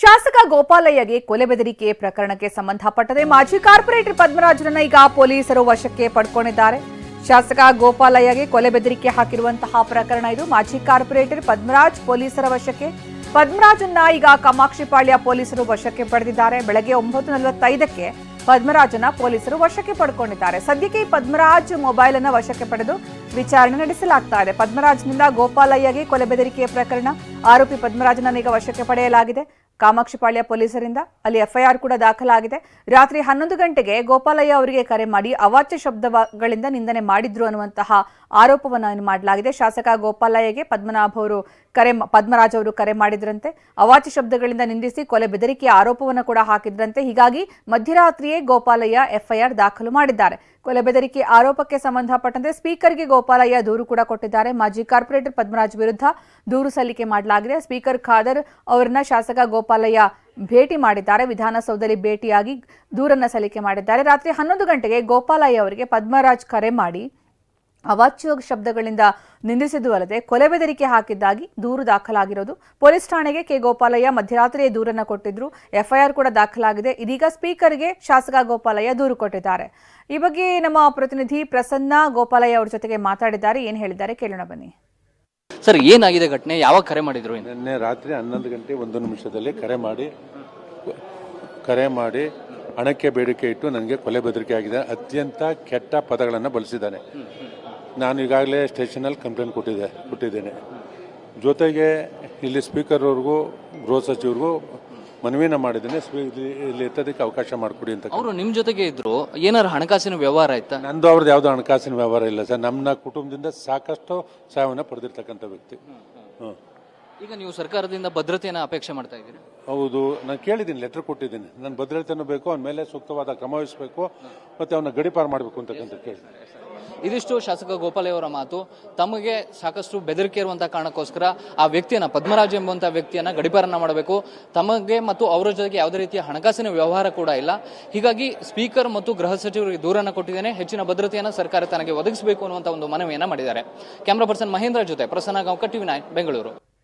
ಶಾಸಕ ಗೋಪಾಲಯ್ಯಗೆ ಕೊಲೆ ಬೆದರಿಕೆ ಪ್ರಕರಣಕ್ಕೆ ಸಂಬಂಧಪಟ್ಟದೆ ಮಾಜಿ ಕಾರ್ಪೊರೇಟರ್ ಪದ್ಮರಾಜರನ್ನ ಈಗ ಪೊಲೀಸರು ವಶಕ್ಕೆ ಪಡ್ಕೊಂಡಿದ್ದಾರೆ. ಶಾಸಕ ಗೋಪಾಲಯ್ಯಗೆ ಕೊಲೆ ಬೆದರಿಕೆ ಹಾಕಿರುವಂತಹ ಪ್ರಕರಣ ಇದು. ಮಾಜಿ ಕಾರ್ಪೊರೇಟರ್ ಪದ್ಮರಾಜ್ ಪೊಲೀಸರ ವಶಕ್ಕೆ. ಪದ್ಮರಾಜನ್ನ ಈಗ ಕಾಮಾಕ್ಷಿಪಾಳ್ಯ ಪೊಲೀಸರು ವಶಕ್ಕೆ ಪಡೆದಿದ್ದಾರೆ. ಬೆಳಗ್ಗೆ ಒಂಬತ್ತು ನಲವತ್ತೈದಕ್ಕೆ ಪದ್ಮರಾಜನ ಪೊಲೀಸರು ವಶಕ್ಕೆ ಪಡ್ಕೊಂಡಿದ್ದಾರೆ. ಸದ್ಯಕ್ಕೆ ಪದ್ಮರಾಜ್ ಮೊಬೈಲ್ ಅನ್ನು ವಶಕ್ಕೆ ಪಡೆದು ವಿಚಾರಣೆ ನಡೆಸಲಾಗ್ತಾ ಇದೆ. ಪದ್ಮರಾಜ್ನಿಂದ ಗೋಪಾಲಯ್ಯಗೆ ಕೊಲೆ ಬೆದರಿಕೆಯ ಪ್ರಕರಣ ಆರೋಪಿ ಪದ್ಮರಾಜನನ್ನ ಈಗ ವಶಕ್ಕೆ ಪಡೆಯಲಾಗಿದೆ. ಕಾಮಾಕ್ಷಿಪಾಳ್ಯ ಪೊಲೀಸರಿಂದ ಅಲ್ಲಿ ಎಫ್ಐಆರ್ ಕೂಡ ದಾಖಲಾಗಿದೆ. ರಾತ್ರಿ ಹನ್ನೊಂದು ಗಂಟೆಗೆ ಗೋಪಾಲಯ್ಯ ಅವರಿಗೆ ಕರೆ ಮಾಡಿ ಅವಾಚ್ಯ ಶಬ್ದಗಳಿಂದ ನಿಂದನೆ ಮಾಡಿದ್ರು ಅನ್ನುವಂತಹ ಆರೋಪವನ್ನು ಮಾಡಲಾಗಿದೆ. ಶಾಸಕ ಗೋಪಾಲಯ್ಯಗೆ ಪದ್ಮನಾಭ ಅವರು ಕರೆ ಪದ್ಮರಾಜ್ ಅವರು ಕರೆ ಮಾಡಿದ್ರಂತೆ. ಅವಾಚ್ಯ ಶಬ್ದಗಳಿಂದ ನಿಂದಿಸಿ ಕೊಲೆ ಬೆದರಿಕೆಯ ಆರೋಪವನ್ನು ಕೂಡ ಹಾಕಿದ್ರಂತೆ. ಹೀಗಾಗಿ ಮಧ್ಯರಾತ್ರಿಯೇ ಗೋಪಾಲಯ್ಯ ಎಫ್ಐಆರ್ ದಾಖಲು ಮಾಡಿದ್ದಾರೆ. ಕೊಲೆ ಬೆದರಿಕೆ ಆರೋಪಕ್ಕೆ ಸಂಬಂಧಪಟ್ಟಂತೆ ಸ್ಪೀಕರ್ಗೆ ಗೋಪಾಲಯ್ಯ ದೂರು ಕೂಡ ಕೊಟ್ಟಿದ್ದಾರೆ. ಮಾಜಿ ಕಾರ್ಪೊರೇಟರ್ ಪದ್ಮರಾಜ್ ವಿರುದ್ಧ ದೂರು ಸಲ್ಲಿಕೆ ಮಾಡಲಾಗಿದೆ. ಸ್ಪೀಕರ್ ಖಾದರ್ ಅವರನ್ನ ಶಾಸಕ ಗೋಪಾಲಯ್ಯ ಭೇಟಿ ಮಾಡಿದ್ದಾರೆ. ವಿಧಾನಸೌಧದಲ್ಲಿ ಭೇಟಿಯಾಗಿ ದೂರನ್ನ ಸಲ್ಲಿಕೆ ಮಾಡಿದ್ದಾರೆ. ರಾತ್ರಿ ಹನ್ನೊಂದು ಗಂಟೆಗೆ ಗೋಪಾಲಯ್ಯ ಅವರಿಗೆ ಪದ್ಮರಾಜ್ ಕರೆ ಮಾಡಿ ಅವಾಚ್ಯ ಶಬ್ದಗಳಿಂದ ನಿಂದಿಸಿದ್ದು ಅಲ್ಲದೆ ಕೊಲೆ ಬೆದರಿಕೆ ಹಾಕಿದ್ದಾಗಿ ದೂರು ದಾಖಲಾಗಿರೋದು. ಪೊಲೀಸ್ ಠಾಣೆಗೆ ಕೆ ಗೋಪಾಲಯ್ಯ ಮಧ್ಯರಾತ್ರಿಯೇ ದೂರನ್ನು ಕೊಟ್ಟಿದ್ರು. ಎಫ್ಐಆರ್ ಕೂಡ ದಾಖಲಾಗಿದೆ. ಇದೀಗ ಸ್ಪೀಕರ್ಗೆ ಶಾಸಕ ಗೋಪಾಲಯ್ಯ ದೂರು ಕೊಟ್ಟಿದ್ದಾರೆ. ಈ ಬಗ್ಗೆ ನಮ್ಮ ಪ್ರತಿನಿಧಿ ಪ್ರಸನ್ನ ಗೋಪಾಲಯ್ಯ ಅವರ ಜೊತೆಗೆ ಮಾತಾಡಿದ್ದಾರೆ. ಏನ್ ಹೇಳಿದ್ದಾರೆ ಕೇಳೋಣ ಬನ್ನಿ. ಸರ್ ಏನಾಗಿದೆ ಘಟನೆ? ಯಾವಾಗ ಕರೆ ಮಾಡಿದ್ರು ನಿನ್ನೆ ರಾತ್ರಿ ಹನ್ನೊಂದು ಗಂಟೆ ಒಂದು ನಿಮಿಷದಲ್ಲಿ ಕರೆ ಮಾಡಿ ಕರೆ ಮಾಡಿ ಹಣಕ್ಕೆ ಬೇಡಿಕೆ ಇಟ್ಟು ನನಗೆ ಕೊಲೆ ಬೆದರಿಕೆ ಆಗಿದೆ. ಅತ್ಯಂತ ಕೆಟ್ಟ ಪದಗಳನ್ನು ಬಳಸಿದ್ದಾನೆ. ನಾನು ಈಗಾಗಲೇ ಸ್ಟೇಷನಲ್ಲಿ ಕಂಪ್ಲೇಂಟ್ ಕೊಟ್ಟಿದ್ದೆ ಕೊಟ್ಟಿದ್ದೇನೆ. ಜೊತೆಗೆ ಇಲ್ಲಿ ಸ್ಪೀಕರ್ ಅವ್ರಿಗೂ ಗೃಹ ಸಚಿವರಿಗೂ ಮನವಿನ ಮಾಡಿದ್ದೇನೆ. ಸ್ಪೀ- ಇಲ್ಲಿ- ಇಲ್ಲಿ ಎತ್ತೋದಕ್ಕೆ ಅವಕಾಶ ಮಾಡಿಕೊಡಿ ಅಂತ ಅವರು ನಿಮ್ಮ ಜೊತೆಗೆ ಇದ್ರು ಏನಾರು ಹಣಕಾಸಿನ ವ್ಯವಹಾರ ಆಯ್ತಾ? ನಂದು ಅವ್ರದ್ದು ಯಾವುದೋ ಹಣಕಾಸಿನ ವ್ಯವಹಾರ ಇಲ್ಲ ಸರ್. ನಮ್ಮ ಕುಟುಂಬದಿಂದ ಸಾಕಷ್ಟು ಸಹಾಯವನ್ನು ಪಡೆದಿರ್ತಕ್ಕಂಥ ವ್ಯಕ್ತಿ. ಹ್ಞೂ ಈಗ ನೀವು ಸರ್ಕಾರದಿಂದ ಭದ್ರತೆಯನ್ನು ಅಪೇಕ್ಷೆ ಮಾಡ್ತಾ ಇದ್ದೀರಿ? ಹೌದು ನಾನು ಕೇಳಿದ್ದೀನಿ ಲೆಟರ್ ಕೊಟ್ಟಿದ್ದೀನಿ. ನನ್ನ ಭದ್ರತೆಯನ್ನು ಬೇಕು ಅವನ ಮೇಲೆ ಸೂಕ್ತವಾದ ಕ್ರಮ ವಹಿಸಬೇಕು ಮತ್ತು ಅವನ ಗಡಿಪಾರು ಮಾಡಬೇಕು ಅಂತಕ್ಕಂಥ ಕೇಳಿ ಇದಿಷ್ಟು ಶಾಸಕ ಗೋಪಾಲಯ್ಯ ಅವರ ಮಾತು. ತಮಗೆ ಸಾಕಷ್ಟು ಬೆದರಿಕೆ ಇರುವಂತಹ ಕಾರಣಕ್ಕೋಸ್ಕರ ಆ ವ್ಯಕ್ತಿಯನ್ನ ಪದ್ಮರಾಜ್ ಎಂಬಂತಹ ವ್ಯಕ್ತಿಯನ್ನ ಗಡಿಪಾರನ್ನ ಮಾಡಬೇಕು. ತಮಗೆ ಮತ್ತು ಅವರ ಜೊತೆಗೆ ಯಾವುದೇ ರೀತಿಯ ಹಣಕಾಸಿನ ವ್ಯವಹಾರ ಕೂಡ ಇಲ್ಲ. ಹೀಗಾಗಿ ಸ್ಪೀಕರ್ ಮತ್ತು ಗೃಹ ಸಚಿವರಿಗೆ ದೂರನ್ನ ಕೊಟ್ಟಿದ್ದೇನೆ. ಹೆಚ್ಚಿನ ಭದ್ರತೆಯನ್ನು ಸರ್ಕಾರ ತನಗೆ ಒದಗಿಸಬೇಕು ಅನ್ನುವಂತ ಒಂದು ಮನವಿಯನ್ನ ಮಾಡಿದ್ದಾರೆ. ಕ್ಯಾಮ್ರಾ ಪರ್ಸನ್ ಮಹೇಂದ್ರ ಜೊತೆ ಪ್ರಸನ್ನ ಗಾಂವ್ ಟಿವಿ ನೈನ್ ಬೆಂಗಳೂರು.